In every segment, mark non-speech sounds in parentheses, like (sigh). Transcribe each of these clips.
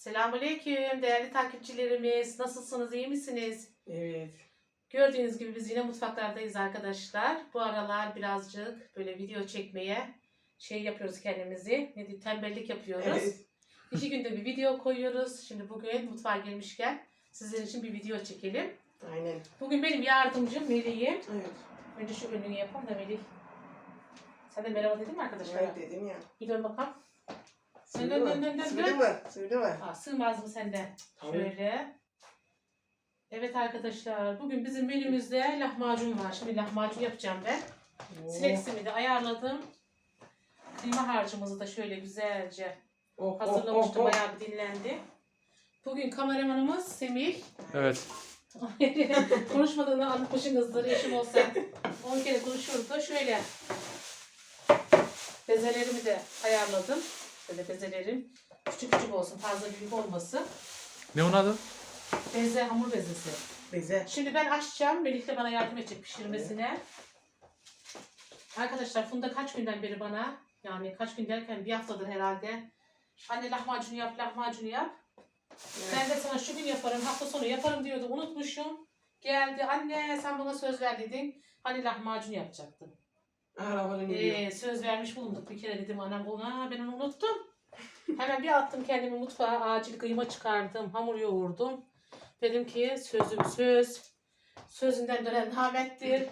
Selamünaleyküm değerli takipçilerimiz. Nasılsınız? iyi misiniz? Evet. Gördüğünüz gibi biz yine mutfaklardayız arkadaşlar. Bu aralar birazcık böyle video çekmeye şey yapıyoruz kendimizi. Ne diyeyim, tembellik yapıyoruz. Evet. İki günde bir video koyuyoruz. Şimdi bugün mutfağa girmişken sizler için bir video çekelim. Aynen. Bugün benim yardımcım Melih'im. Evet. Önce şu önünü yapalım da Melih. Sen de merhaba dedin mi arkadaşlar? Evet dedim ya. Bir dön bakalım. Sığdı dön mı? dön dön dön. Sığdı dön. mı? Sığdı mı? Aa, sığmaz mı sende? Tabii. Şöyle. Evet arkadaşlar bugün bizim menümüzde lahmacun var. Şimdi lahmacun yapacağım ben. Oo. Sileksimi de ayarladım. Kıyma harcımızı da şöyle güzelce Oh, oh, hazırlamıştım. oh, oh. Bayağı bir dinlendi. Bugün kameramanımız Semih. Evet. (laughs) Konuşmadığını anlatmışsınızdır. Eşim olsa 10 kere konuşurdu. Şöyle bezelerimi de ayarladım. Böyle bezelerim küçük küçük olsun. Fazla büyük olmasın. Ne onun adı? Beze, hamur bezesi. Beze. Şimdi ben açacağım. Melih de bana yardım edecek pişirmesine. Arkadaşlar Funda kaç günden beri bana yani kaç gün derken bir haftadır herhalde anne lahmacunu yap lahmacunu yap. Ben de sana şu gün yaparım hafta sonu yaparım diyordu unutmuşum. Geldi anne sen bana söz ver dedin. Hani lahmacun yapacaktın. Geliyor. Ee, söz vermiş bulunduk bir kere dedim annem ona ben onu unuttum. Hemen bir attım kendimi mutfağa acil kıyma çıkardım hamur yoğurdum. Dedim ki sözüm söz. Sözünden dönen namettir.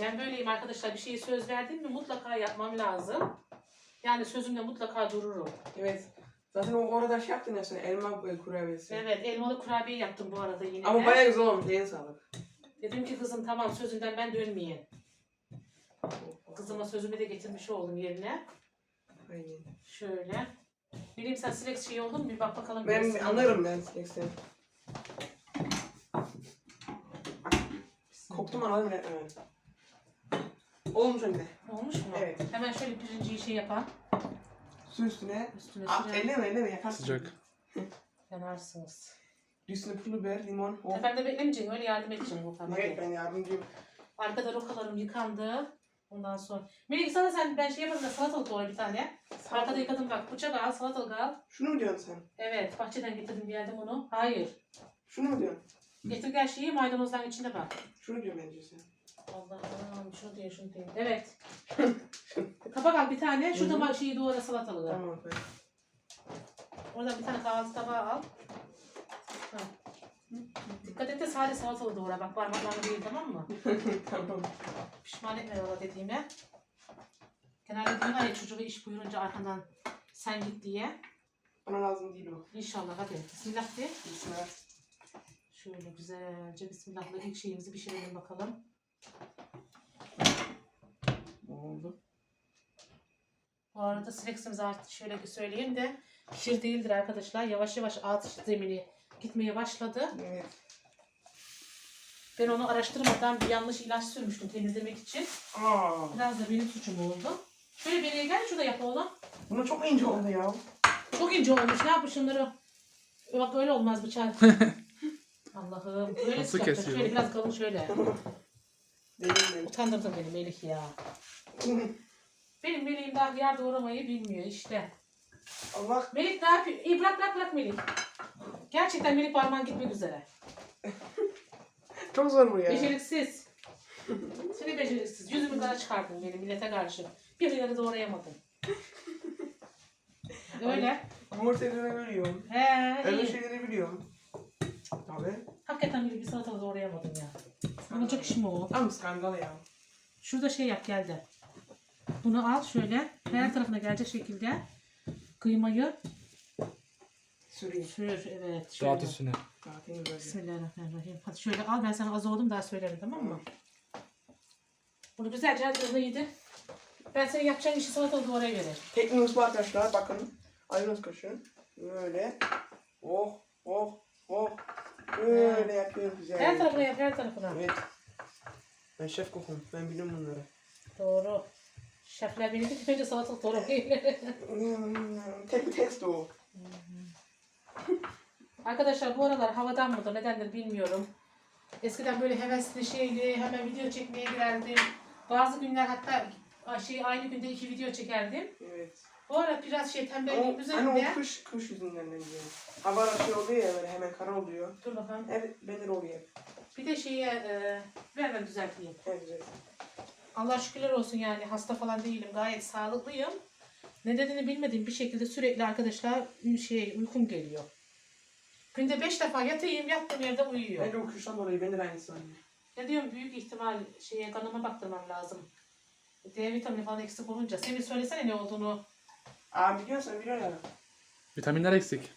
Ben böyleyim arkadaşlar bir şeyi söz verdim mi mutlaka yapmam lazım. Yani sözümde mutlaka dururum. Evet. Zaten o orada şey yaptın ya sen elma böyle kurabiyesi. Evet elmalı kurabiye yaptım bu arada yine Ama de. bayağı güzel olmuş. Eline sağlık. Dedim ki kızım tamam sözünden ben dönmeyeyim. Kızıma sözümü de getirmiş oldum yerine. Aynen. Şöyle. Bileyim sen silek şey oldun mu? Bir bak bakalım. Ben biraz. anlarım ben sileksen. Koktum anladım ben. Evet. Olmuş önde. Olmuş mu? Evet. Hemen şöyle pirinciyi şey yapan. Su üstüne. Üstüne Aa, sürer. elleme elleme yakarsın. Sıcak. Yanarsınız. Üstüne pul biber, limon. Oh. Ben de beklemeyeceğim. Öyle yardım edeceğim bu kadar. Evet ben yardımcıyım. Arkada rokalarım yıkandı. Ondan sonra. Melih sana sen ben şey yaparım da salatalık doğru bir tane. Arkada yıkadım bak. Bıçak al, salatalık al. Şunu mu diyorsun sen? Evet. Bahçeden getirdim yerden onu. Hayır. Şunu mu diyorsun? Getir gel şeyi maydanozların içinde bak. Şunu diyor bence sen. Allah'ım şunu diye şunu diye. Evet. (laughs) Tabak al bir tane. Şurada Hı hı. ma- şeyi doğru salatalığı. Tamam ben. Oradan bir tane kahvaltı tabağı al. Ha. Dikkat et de sade salatalığı doğra. Bak parmaklarına değil tamam mı? (laughs) tamam. Pişman etme valla dediğime. Genelde diyorlar ya çocuğu iş buyurunca arkandan sen git diye. Bana lazım değil o. İnşallah hadi. Bismillah de. Bismillah. Şöyle güzelce bismillahla ilk şeyimizi pişirelim bakalım. Ne oldu? Bu arada sileksimizi artık şöyle bir söyleyeyim de pişir değildir arkadaşlar. Yavaş yavaş alt zemini gitmeye başladı. Evet. Ben onu araştırmadan bir yanlış ilaç sürmüştüm temizlemek için. Aa, Biraz da benim suçum oldu. Şöyle beriye gel şurada yap oğlum. bunu çok ince oldu ya. Çok ince olmuş. Ne yapmış şunları? Bak öyle olmaz bıçak. (laughs) Allah'ım. Böyle Nasıl kesiyor? Şöyle biraz kalın şöyle. Utandırdın beni Melih ya. ben. (laughs) Benim Melih'im daha yer doğramayı bilmiyor işte. Allah Melih ne yapıyor? İyi bırak bırak bırak Melih. Gerçekten Melih parmağın gitmek üzere. (laughs) çok zor bu ya. Beceriksiz. Seni beceriksiz. Yüzümü kara çıkardın beni millete karşı. Bir yarı doğrayamadın. Öyle. Hamur tadını biliyorum. He Öyle iyi. şeyleri biliyorum. Tabii. Hakikaten Melih bir salatalı doğrayamadın ya. Olacak iş mi o? Tam skandal ya. Şurada şey yap geldi. Bunu al şöyle. Her tarafına gelecek şekilde. Kıymayı Süreyim. sür. Evet. Şöyle. Dağıt üstüne. Zaten böyle. Bismillahirrahmanirrahim. Hadi şöyle al ben sana az oldum daha söylerim tamam mı? Bunu güzelce hazırla yedi. Ben senin yapacağın işi salatalığı oraya veririm. Tekniğimiz bu arkadaşlar. Bakın. Ayrınız kaşın. Böyle. Oh. Oh. Oh. Böyle yapıyoruz güzel. Her tarafına yap her tarafına. Evet. Ben şef kokum. Ben biliyorum bunları. Doğru. Şefler beni bir önce salatalık doğramayı Hmm, tek test o. Arkadaşlar bu aralar havadan mıdır nedendir bilmiyorum. Eskiden böyle hevesli şeyli hemen video çekmeye girerdim. Bazı günler hatta şey aynı günde iki video çekerdim. Evet. Bu ara biraz şey tembelliğin Ama hani üzerinde. o kış, kış yüzünden ne diyor. Hava şey oluyor ya böyle hemen kara oluyor. Dur bakalım. Evet belir oluyor. Bir de şeye e, ver ben düzelteyim. Evet güzel. Allah şükürler olsun yani hasta falan değilim. Gayet sağlıklıyım. Ne dediğini bilmediğim bir şekilde sürekli arkadaşlar şey uykum geliyor. Günde beş defa yatayım yattığım yerde uyuyor. Bence o kıştan dolayı belir aynısı anne. Ne diyorum büyük ihtimal şeye kanıma baktırmam lazım. D vitamini falan eksik olunca. Semih söylesene ne olduğunu. Abi biliyorsun biliyor ya. Vitaminler eksik.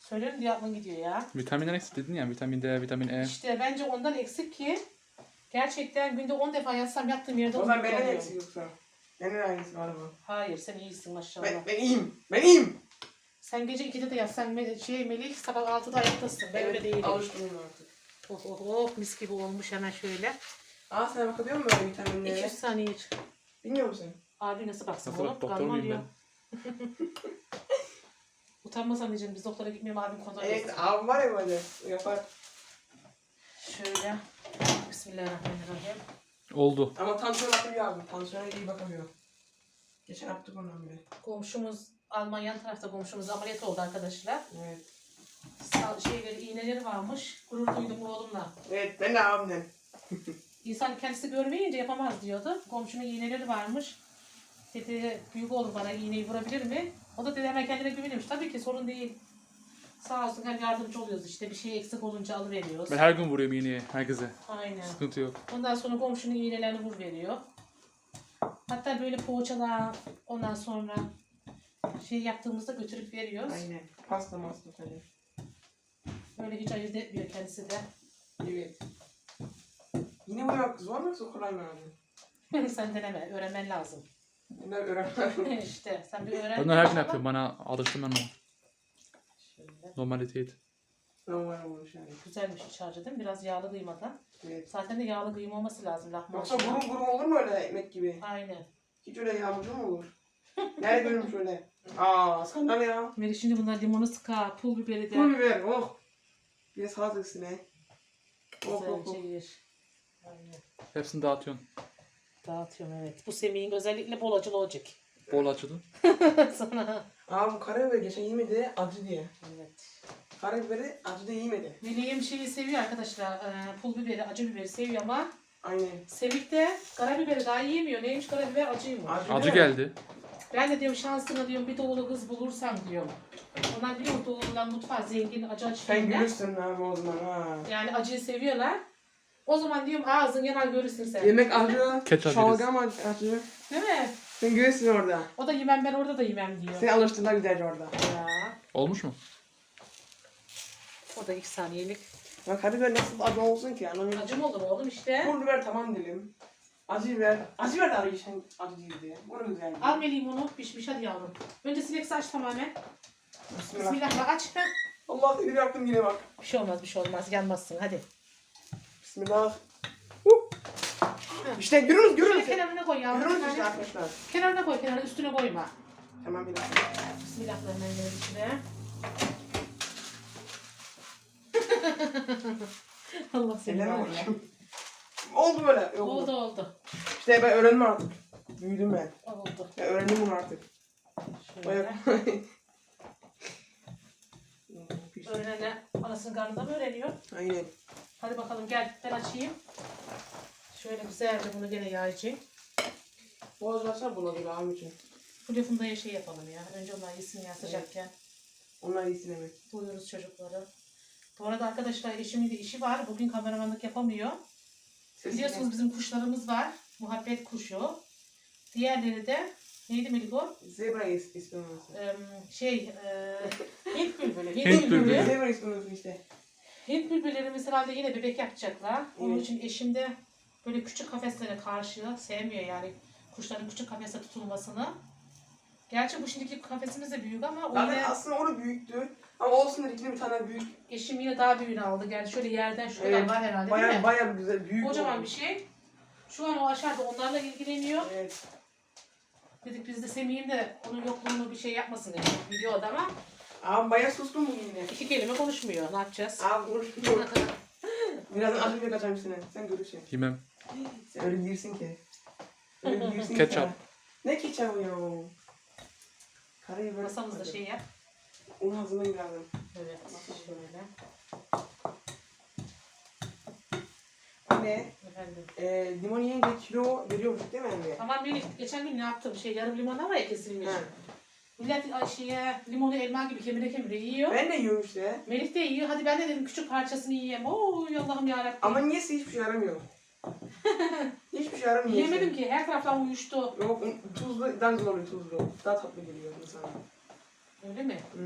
Söylerim diye aklın gidiyor ya. Vitaminler eksik dedin ya. Vitamin D, vitamin E. İşte bence ondan eksik ki gerçekten günde 10 defa yatsam yattığım yerde O zaman uyku benden eksik yoksa. Benim aynısı galiba. Hayır sen iyisin maşallah. Ben, ben iyiyim. Ben iyiyim. Sen gece 2'de de yatsan me- şey Melih sabah 6'da ayaktasın. Ben öyle değilim. Alıştım artık. Oh oh oh mis gibi olmuş hemen şöyle. Aa sen bakabiliyor musun böyle vitaminlere? 200 saniye iç. Bilmiyor musun? Abi nasıl baksın Nasıl oğlum? bak, doktor Kanma muyum diyor. (laughs) Utanmaz anneciğim biz doktora gitmiyorum abim kontrol Evet etsin. abi var ya böyle yapar. Şöyle. Bismillahirrahmanirrahim. Oldu. Ama tansiyon bakıyor abi. Tansiyona iyi bakamıyor. Geçen yaptık ondan bile. Komşumuz Almanya tarafta komşumuz ameliyat oldu arkadaşlar. Evet. Sağ, şeyleri, iğneleri varmış. Gurur duydum oğlumla. Evet ben de abimden. (laughs) İnsan kendisi görmeyince yapamaz diyordu. Komşunun iğneleri varmış. Dedi büyük olur bana iğneyi vurabilir mi? O da dedi hemen kendine güveniyormuş. Tabii ki sorun değil. Sağ olsun hem yardımcı oluyoruz işte bir şey eksik olunca alıveriyoruz. Ben her gün vuruyorum iğneyi herkese. Aynen. Sıkıntı yok. Ondan sonra komşunun iğnelerini vur veriyor. Hatta böyle poğaçalar ondan sonra şey yaptığımızda götürüp veriyoruz. Aynen. Pasta masta falan. Böyle hiç ayırt etmiyor kendisi de. Evet. Yine bu yok. Zor mu yoksa kolay mı abi? (laughs) Sen deneme, öğrenmen lazım. Ben öğrenmem. (laughs) işte sen bir öğren. De her gün yapıyorum. Bana alıştım ben ona. Şöyle. Normaliteydi. Normal olmuş yani. Güzelmiş iç harcı değil mi? Biraz yağlı kıymadan. Evet. Zaten de yağlı kıyma olması lazım Yoksa lahmacun. burun burun olur mu öyle ekmek gibi? Aynen. Hiç öyle yağmurcu mu olur? Nerede görmüş öyle? Aa skandal ya. Meri şimdi bunlar limonu sıka, pul biberi de Pul biber oh. Bir de salata üstüne. Oh oh oh. güzelce yer. Aynen. Hepsini dağıtıyorsun. Dağıtıyorum evet. Bu Semih'in özellikle bol acılı olacak. Bol açıldın. (laughs) Sana. Aa bu karabiber geçen yemedi acı diye. Evet. Karabiberi acı diye yemedi. Melih'im şeyi seviyor arkadaşlar. e, pul biberi, acı biberi seviyor ama Aynen. Semih de karabiberi daha yiyemiyor. Neymiş karabiber acıymış. Acı, Acı değil mi? geldi. Ben de diyorum şansına diyorum bir doğulu kız bulursam diyorum. Onlar biliyor doğulular mutfağı zengin acı acı Sen yiyinler. görürsün abi o zaman ha. Yani acıyı seviyorlar. O zaman diyorum ağzın yanar görürsün sen. Yemek acı, Ketçap şalgam acı, acı. Değil mi? Sen görürsün orada. O da yemem ben orada da yemem diyor. Seni alıştırdılar güzelce orada. Ya. Olmuş mu? O da iki saniyelik. Ya karabiber nasıl acı olsun ki anlamıyorum. Acı mı olur oğlum işte. Pul biber tamam dilim. Acı biber. Acı biber de arayı sen acı değildi. O da güzeldi. Al meliyim onu pişmiş hadi yavrum. Önce sinek saç tamamen. Bismillah. Bismillah aç. Heh. Allah dedi yaptım yine bak. Bir şey olmaz bir şey olmaz yanmazsın hadi. Bismillah. Huh. İşte görürüz Şöyle görürüz. kenarına koy yavrum. Görürüz işte arkadaşlar. Kenarına koy kenarına üstüne koyma. Tamam bir dakika. Bismillahirrahmanirrahim içine. (laughs) Allah seni Ellerine var ya. bakayım. Oldu böyle. Oldu. Oldu oldu. İşte ben öğrendim artık. Büyüdüm ben. Oldu. Ben öğrendim bunu artık. Şöyle. Bayağı (laughs) Öğrenene anasının karnında mı öğreniyor? Aynen. Hadi bakalım gel ben açayım. Şöyle güzelce bunu gene yayacağım. Boğaz varsa bulanır abi için. Bu lafında şey yapalım ya. Önce onlar yesin ya sıcakken. Onlar iyisin evet. Doyuruz çocukları. Bu arada arkadaşlar eşimin de işi var. Bugün kameramanlık yapamıyor. Biliyorsunuz bizim kuşlarımız var. Muhabbet kuşu. Diğerleri de neydi Meliko? Zebra is ismi olması. Ee, şey, e, (laughs) Hint bülbülü. Hint, Hint bülbülü. bülbülü. Zebra ismi olması işte. Hint bülbüllerimiz herhalde yine bebek yapacaklar. Onun Evet. için eşim de böyle küçük kafeslere karşı sevmiyor yani kuşların küçük kafese tutulmasını. Gerçi bu şimdiki kafesimiz de büyük ama o Zaten yine aslında o da büyüktü. Ama olsun ikili bir tane büyük. eşim yine daha büyüğünü aldı. Yani şöyle yerden şu kadar Evet, var herhalde değil Baya mi? baya güzel büyük. Kocaman oldu. bir şey. Şu an o aşağıda onlarla ilgileniyor. Evet. Dedik biz de Semih'in de onun yokluğunu bir şey yapmasın dedik videoda ama Abi baya sustum bugün yine. iki kelime konuşmuyor. Ne yapacağız? Abi konuşmuyor. (laughs) Birazdan acı bir kaçarım seni. Sen görürsün. Yemem. Sen öyle değilsin ki. Öyle ki Ketçap. Ne ketçapı ya? Karabiber. Masamızda şey yap. Onu hazırlayın lazım. Evet. Şöyle. Anne, Efendim. e, limon yiyince kilo veriyormuş değil mi anne? Tamam Melih geçen gün ne yaptım? Şey yarım limon var ya kesilmiş. He. Millet ay, şeye, limonu elma gibi kemire kemire yiyor. Ben de yiyorum işte. Melih de yiyor. Hadi ben de dedim küçük parçasını yiyeyim. Oo Allah'ım yarabbim. Ama niyeyse hiçbir şey yaramıyor. (laughs) hiçbir şey yaramıyor. Yiyemedim ki. Her taraftan uyuştu. Yok, tuzlu, daha güzel oluyor tuzlu. Daha tatlı geliyor insana. Öyle mi? Hı.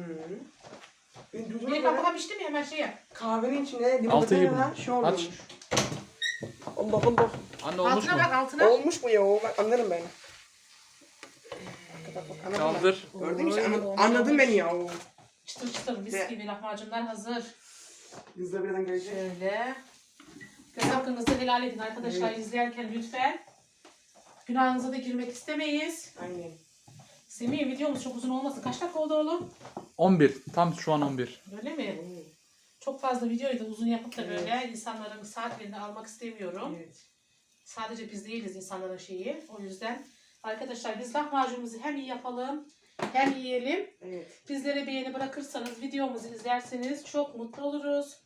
Ben Melih böyle bak bakalım içti mi hemen şey yap. kahvenin içine limon Altı iyi koyarlar, bunun. şey Aç. oluyormuş. Allah Allah. Anne olmuş altına mu? bak altına. Olmuş bu ya o. Bak anlarım ben. Bak, bak, bak, anladım ben. Kaldır. Gördün mü? işte, Oy, anla- olmuş, Anladın olmuş. beni ya o. Çıtır çıtır mis gibi lahmacunlar hazır. Biz de birazdan gelecek. Şöyle. Göz hakkınızı helal edin arkadaşlar Evet. izlerken lütfen. Günahınıza da girmek istemeyiz. Aynen. Semih videomuz çok uzun olmasın. Kaç dakika oldu oğlum? 11. Tam şu an 11. Öyle mi? Çok fazla videoyu da uzun yapıp da böyle insanların saatlerini almak istemiyorum. Evet. Sadece biz değiliz insanların şeyi. O yüzden arkadaşlar biz lahmacunumuzu hem iyi yapalım hem yiyelim. Evet. Bizlere beğeni bırakırsanız videomuzu izlerseniz çok mutlu oluruz.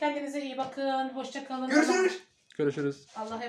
Kendinize iyi bakın. Hoşça kalın. Görüşürüz. Görüşürüz. Allah'a